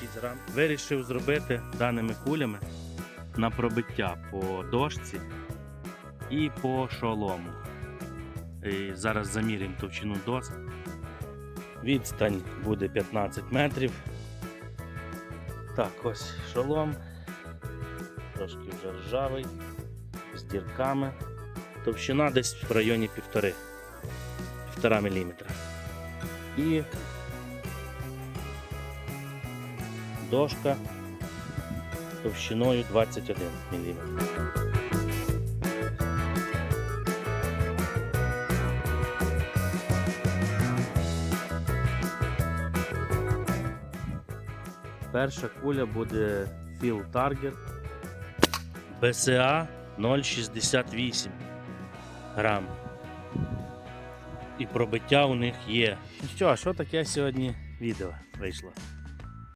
26 грам. Вирішив зробити даними кулями на пробиття по дошці і по шолому. І зараз заміряємо товщину доск. Відстань буде 15 метрів. Так, ось шолом. Трошки вже ржавий, з дірками. Товщина десь в районі 1,5 1,5 мм. І дошка товщиною 21 мм. Перша куля буде Phil Target BCA 0,68 грам. І пробиття у них є. Ну що, а що таке сьогодні відео вийшло?